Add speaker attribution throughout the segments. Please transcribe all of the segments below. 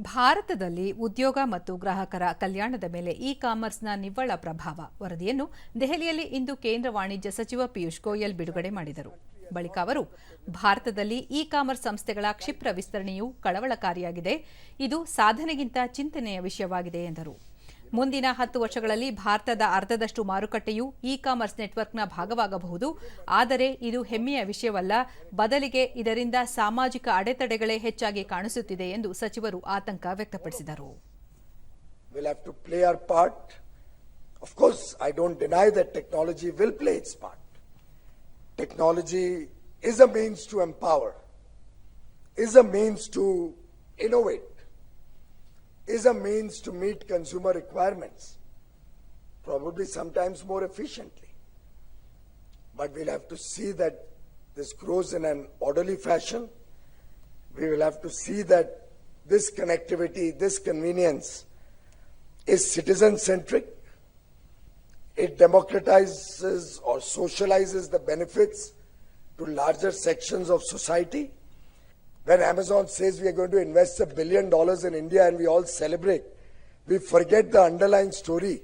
Speaker 1: ಭಾರತದಲ್ಲಿ ಉದ್ಯೋಗ ಮತ್ತು ಗ್ರಾಹಕರ ಕಲ್ಯಾಣದ ಮೇಲೆ ಇ ಕಾಮರ್ಸ್ನ ನಿವ್ವಳ ಪ್ರಭಾವ. ವರದಿಯನ್ನು ದೆಹಲಿಯಲ್ಲಿ ಇಂದು ಕೇಂದ್ರ ವಾಣಿಜ್ಯ ಸಚಿವ ಪಿಯೂಷ್ ಗೋಯಲ್ ಬಿಡುಗಡೆ ಮಾಡಿದರು. ಬಳಿಕ ಅವರು, ಭಾರತದಲ್ಲಿ ಇ ಕಾಮರ್ಸ್ ಸಂಸ್ಥೆಗಳ ಕ್ಷಿಪ್ರ ವಿಸ್ತರಣೆಯು ಕಳವಳಕಾರಿಯಾಗಿದೆ. ಇದು ಸಾಧನೆಗಿಂತ ಚಿಂತನೆಯ ವಿಷಯವಾಗಿದೆ ಎಂದರು. ಮುಂದಿನ 10 ವರ್ಷಗಳಲ್ಲಿ ಭಾರತದ ಅರ್ಧದಷ್ಟು ಮಾರುಕಟ್ಟೆಯು ಇ ಕಾಮರ್ಸ್ ನೆಟ್ವರ್ಕ್ನ ಭಾಗವಾಗಬಹುದು. ಆದರೆ ಇದು ಹೆಮ್ಮೆಯ ವಿಷಯವಲ್ಲ. ಬದಲಿಗೆ ಇದರಿಂದ ಸಾಮಾಜಿಕ ಅಡೆತಡೆಗಳೇ ಹೆಚ್ಚಾಗಿ ಕಾಣಿಸುತ್ತಿದೆ ಎಂದು ಸಚಿವರು ಆತಂಕ ವ್ಯಕ್ತಪಡಿಸಿದರು.
Speaker 2: Will to play is a means to empower, is a means to innovate. Is a means to meet consumer requirements, probably sometimes more efficiently. But we'll have to see that this grows in an orderly fashion. We will have to see that this connectivity, this convenience is citizen centric. It democratizes or socializes the benefits to larger sections of society. When Amazon says we are going to invest a billion dollars in India and we all celebrate, we forget the underlying story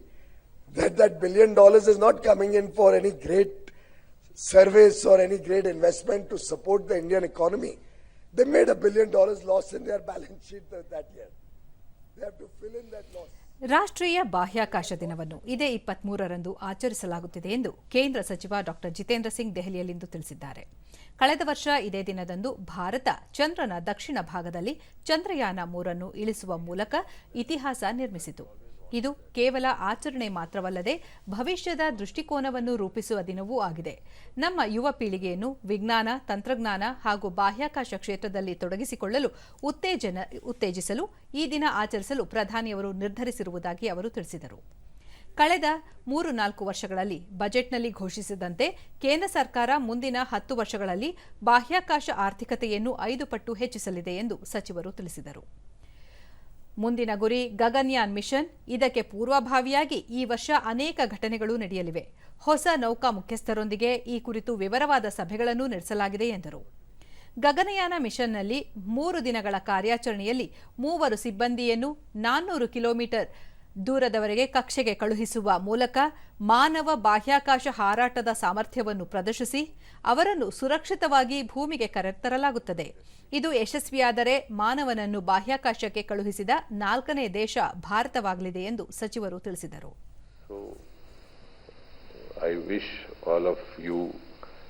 Speaker 2: that that billion dollars is not coming in for any great service or any great investment to support the Indian economy. They made a billion dollars loss in their balance sheet that, year. They have to fill in that loss.
Speaker 1: ರಾಷ್ಟ್ರೀಯ ಬಾಹ್ಯಾಕಾಶ ದಿನವನ್ನು ಇದೇ ಇಪ್ಪತ್ಮೂರರಂದು ಆಚರಿಸಲಾಗುತ್ತಿದೆ ಎಂದು ಕೇಂದ್ರ ಸಚಿವ ಡಾ. ಜಿತೇಂದ್ರ ಸಿಂಗ್ ದೆಹಲಿಯಲ್ಲಿಂದು ತಿಳಿಸಿದ್ದಾರೆ. ಕಳೆದ ವರ್ಷ ಇದೇ ದಿನದಂದು ಭಾರತ ಚಂದ್ರನ ದಕ್ಷಿಣ ಭಾಗದಲ್ಲಿ ಚಂದ್ರಯಾನ ಮೂರನ್ನು ಇಳಿಸುವ ಮೂಲಕ ಇತಿಹಾಸ ನಿರ್ಮಿಸಿತು. ಇದು ಕೇವಲ ಆಚರಣೆ ಮಾತ್ರವಲ್ಲದೆ ಭವಿಷ್ಯದ ದೃಷ್ಟಿಕೋನವನ್ನು ರೂಪಿಸುವ ದಿನವೂ ಆಗಿದೆ. ನಮ್ಮ ಯುವ ಪೀಳಿಗೆಯನ್ನು ವಿಜ್ಞಾನ, ತಂತ್ರಜ್ಞಾನ ಹಾಗೂ ಬಾಹ್ಯಾಕಾಶ ಕ್ಷೇತ್ರದಲ್ಲಿ ತೊಡಗಿಸಿಕೊಳ್ಳಲು ಉತ್ತೇಜನ, ಉತ್ತೇಜಿಸಲು, ಈ ದಿನ ಆಚರಿಸಲು ಪ್ರಧಾನಿಯವರು ನಿರ್ಧರಿಸಿರುವುದಾಗಿ ಅವರು ತಿಳಿಸಿದರು. ಕಳೆದ ಮೂರು ನಾಲ್ಕು ವರ್ಷಗಳಲ್ಲಿ ಬಜೆಟ್ನಲ್ಲಿ ಘೋಷಿಸಿದಂತೆ ಕೇಂದ್ರ ಸರ್ಕಾರ ಮುಂದಿನ ಹತ್ತು ವರ್ಷಗಳಲ್ಲಿ ಬಾಹ್ಯಾಕಾಶ ಆರ್ಥಿಕತೆಯನ್ನು ಐದು ಪಟ್ಟು ಹೆಚ್ಚಿಸಲಿದೆ ಎಂದು ಸಚಿವರು ತಿಳಿಸಿದರು. ಮುಂದಿನ ಗುರಿ ಗಗನ್ಯಾನ್ ಮಿಷನ್. ಇದಕ್ಕೆ ಪೂರ್ವಭಾವಿಯಾಗಿ ಈ ವರ್ಷ ಅನೇಕ ಘಟನೆಗಳು ನಡೆಯಲಿವೆ. ಹೊಸ ನೌಕಾ ಮುಖ್ಯಸ್ಥರೊಂದಿಗೆ ಈ ಕುರಿತು ವಿವರವಾದ ಸಭೆಗಳನ್ನು ನಡೆಸಲಾಗಿದೆ ಎಂದರು. ಗಗನಯಾನ ಮಿಷನ್ನಲ್ಲಿ ಮೂರು ದಿನಗಳ ಕಾರ್ಯಾಚರಣೆಯಲ್ಲಿ ಮೂವರು ಸಿಬ್ಬಂದಿಯನ್ನು ನಾನ್ನೂರು ಕಿಲೋಮೀಟರ್ ದೂರದವರೆಗೆ ಕಕ್ಷೆಗೆ ಕಳುಹಿಸುವ ಮೂಲಕ ಮಾನವ ಬಾಹ್ಯಾಕಾಶ ಹಾರಾಟದ ಸಾಮರ್ಥ್ಯವನ್ನು ಪ್ರದರ್ಶಿಸಿ ಅವರನ್ನು ಸುರಕ್ಷಿತವಾಗಿ ಭೂಮಿಗೆ ಕರೆತರಲಾಗುತ್ತದೆ ಇದು ಯಶಸ್ವಿಯಾದರೆ ಮಾನವನನ್ನು ಬಾಹ್ಯಾಕಾಶಕ್ಕೆ ಕಳುಹಿಸಿದ ನಾಲ್ಕನೇ ದೇಶ ಭಾರತವಾಗಲಿದೆ ಎಂದು ಸಚಿವರು ತಿಳಿಸಿದರು
Speaker 3: I wish all of you,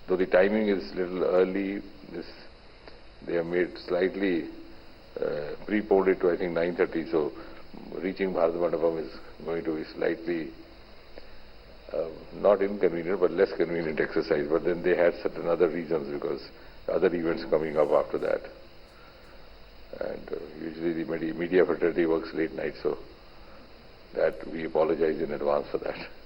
Speaker 3: though the timing is little early, this they have made slightly uh, it to I think 9:30. So reaching Bharat Mandapam is going to be slightly uh, not inconvenient but less convenient exercise. But then they had certain other reasons because other events coming up after that. And uh, usually the media, media fraternity works late night, so that we apologize in advance for that.